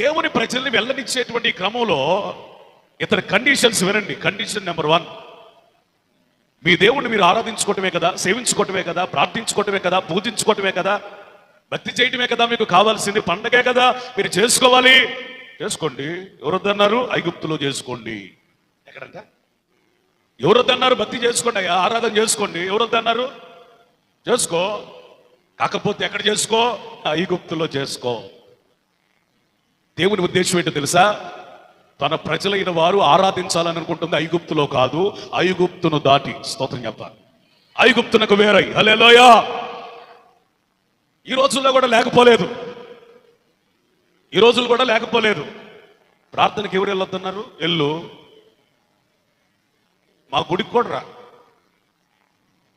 దేవుని ప్రజల్ని వెళ్ళనిచ్చేటువంటి క్రమంలో ఇతని కండిషన్స్ వినండి. కండిషన్ నెంబర్ వన్ మీ దేవుణ్ణి మీరు ఆరాధించుకోవటమే కదా సేవించుకోవటమే కదా ప్రార్థించుకోవటమే కదా పూజించుకోవటమే కదా భక్తి చేయటమే కదా మీకు కావాల్సింది పండగే కదా మీరు చేసుకోవాలి. చేసుకోండి. ఎవరొద్దన్నారు? ఐగుప్తులో చేసుకోండి. ఎక్కడంట? ఎవరొద్దన్నారు? భక్తి చేసుకోండి ఆరాధన చేసుకోండి. ఎవరొద్దన్నారు? చేసుకో. కాకపోతే ఎక్కడ చేసుకో? ఐగుప్తులో చేసుకో. దేవుని ఉద్దేశం ఏంటో తెలుసా? తన ప్రజలైన వారు ఆరాధించాలని అనుకుంటుంది. ఐగుప్తులో కాదు ఐగుప్తును దాటి స్తోత్రం చెప్పాలి ఐగుప్తునకు వేరై. హలేలోయా ఈ రోజుల్లో కూడా లేకపోలేదు. ఈ రోజులు కూడా లేకపోలేదు. ప్రార్థనకి ఎవరు వెళ్ళొద్దన్నారు? ఎల్లు మా గుడికి కూడా రా.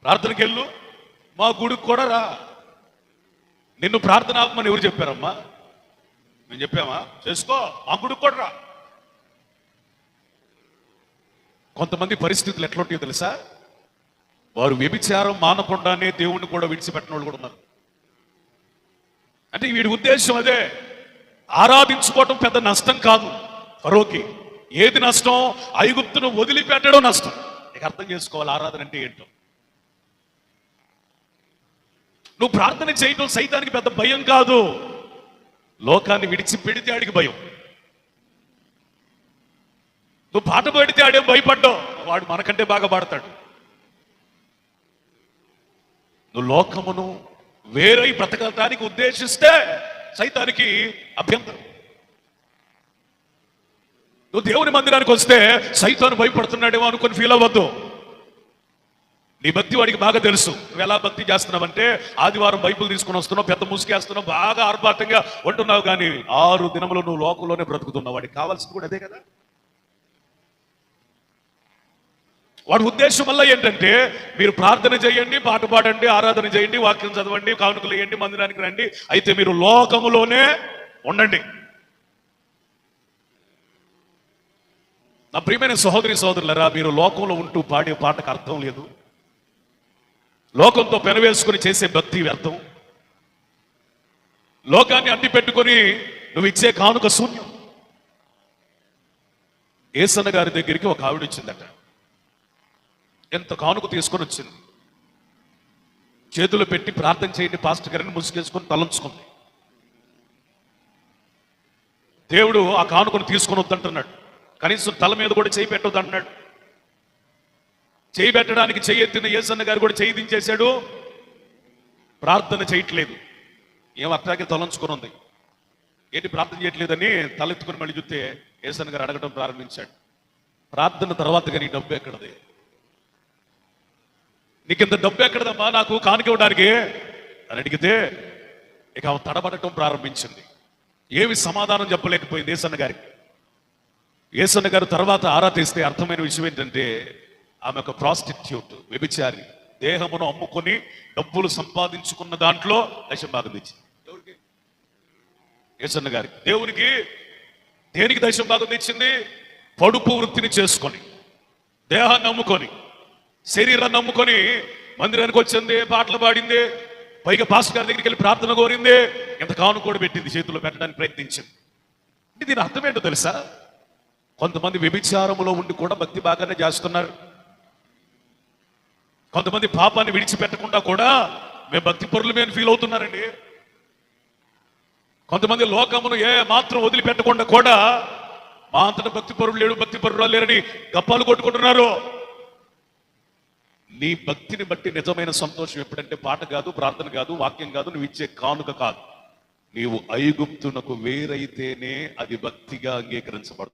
ప్రార్థనకి వెళ్ళు. మా గుడికి కూడా రా. నిన్ను ప్రార్థనాత్మని ఎవరు చెప్పారమ్మా? మేము చెప్పామా? చేసుకో మా గుడికి కూడా రా. కొంతమంది పరిస్థితులు ఎట్లుంటాయో తెలుసా? వారు వ్యభిచారం మానకుండానే దేవుణ్ణి కూడా విడిచిపెట్టిన వాళ్ళు కూడా ఉన్నారు. అంటే వీడి ఉద్దేశం అదే. ఆరాధించుకోవటం పెద్ద నష్టం కాదు ఫరోకి. ఏది నష్టం? ఐగుప్తును వదిలిపెట్టడం నష్టం. నీకు అర్థం చేసుకోవాలి ఆరాధన అంటే ఏంటో. నువ్వు ప్రార్థన చేయటం సైతానికి పెద్ద భయం కాదు. లోకాన్ని విడిచి పెడితే ఆడికి భయం. నువ్వు పాట పాడితే ఆడేం భయపడ్డావు? వాడు మనకంటే బాగా పాడతాడు. నువ్వు లోకమును వేరై బ్రతకటానికి ఉద్దేశిస్తే సైతానికి అభ్యంతరం. నువ్వు దేవుని మందిరానికి వస్తే సైతాను భయపడుతున్నాడేమో అనుకుని ఫీల్ అవ్వద్దు. నీ భక్తి వాడికి బాగా తెలుసు. నువ్వు ఎలా భక్తి చేస్తున్నావంటే ఆదివారం బైబుల్ తీసుకుని వస్తున్నావు పెద్ద ముసుకేస్తున్నావు బాగా ఆర్భాటంగా ఉంటున్నావు కానీ ఆరు దినములు నువ్వు లోకంలోనే బ్రతుకుతున్నావు. వాడికి కావాల్సింది కూడా అదే కదా. వాడి ఉద్దేశం వల్ల ఏంటంటే మీరు ప్రార్థన చేయండి పాట పాడండి ఆరాధన చేయండి వాక్యం చదవండి కానుకలు వేయండి మందిరానికి రండి. అయితే మీరు లోకములోనే ఉండండి. నా ప్రియమైన సహోదరి సహోదరులరా మీరు లోకంలో ఉంటూ పాడే పాటకు అర్థం లేదు. లోకంతో పెనవేసుకుని చేసే భక్తి వ్యర్థం. లోకాన్ని అడ్డి పెట్టుకొని నువ్వు ఇచ్చే కానుక శూన్యం. ఏసన్న గారి దగ్గరికి ఒక ఆవిడ వచ్చిందట. ఎంత కానుక తీసుకొని వచ్చింది. చేతులు పెట్టి ప్రార్థన చేయండి పాస్టర్ గారిని ముసుగేసుకొని తలంచుకుంది. దేవుడు ఆ కానుకను తీసుకొని వద్దంటున్నాడు. కనీసం తల మీద కూడా చేయి పెట్టొద్దంటున్నాడు. చేయి పెట్టడానికి చెయ్యి యేసన్న గారు కూడా చేయి దించేశాడు. ప్రార్థన చేయట్లేదు. ఏం అట్లాగే తలంచుకుని ఉంది. ఏంటి ప్రార్థన చేయట్లేదని తలెత్తుకొని మళ్ళీ చూస్తే యేసన్న గారు అడగడం ప్రారంభించాడు. ప్రార్థన తర్వాత కానీ డబ్బు ఎక్కడది? ఇంత డబ్బు ఎక్కడదమ్మా? నాకు కానికివ్వడానికి అని అడిగితే ఇక ఆమె తడబడటం ప్రారంభించింది. ఏమి సమాధానం చెప్పలేకపోయింది ఏసన్న గారికి. ఏసన్న గారు తర్వాత ఆరా తీస్తే అర్థమైన విషయం ఏంటంటే ఆమె ఒక ప్రాస్టిట్యూట్ వ్యభిచారి. దేహమును అమ్ముకొని డబ్బులు సంపాదించుకున్న దాంట్లో దశం భాగం తెచ్చింది ఎవరికి గారికి దేవునికి దేనికి దశం భాగం తెచ్చింది పడుపు వృత్తిని చేసుకొని దేహాన్ని నమ్ముకొని శరీరాన్ని నమ్ముకొని మందిరానికి వచ్చింది పాటలు పాడింది పైగా పాస్ గారి దగ్గరికి వెళ్ళి ప్రార్థన కోరింది ఇంత కాను కూడా పెట్టింది చేతిలో పెట్టడానికి ప్రయత్నించింది. అంటే దీని అర్థం ఏంటో తెలుసా? కొంతమంది వ్యభిచారంలో ఉండి కూడా భక్తి బాగానే చేస్తున్నారు. కొంతమంది పాపాన్ని విడిచిపెట్టకుండా కూడా మేము భక్తి పరులు మేము ఫీల్ అవుతున్నారండి. కొంతమంది లోకమును ఏ మాత్రం వదిలిపెట్టకుండా కూడా మా అంతట భక్తి పరులు లేడు భక్తి పరులు లేరని గప్పాలు కొట్టుకుంటున్నారు. నీ భక్తిని బట్టి నిజమైన సంతోషం ఎప్పుడంటే పాట కాదు ప్రార్థన కాదు వాక్యం కాదు నువ్వు ఇచ్చే కానుక కాదు. నీవు ఐగుప్తునకు వేరైతేనే అది భక్తిగా అంగీకరించబడుతుంది.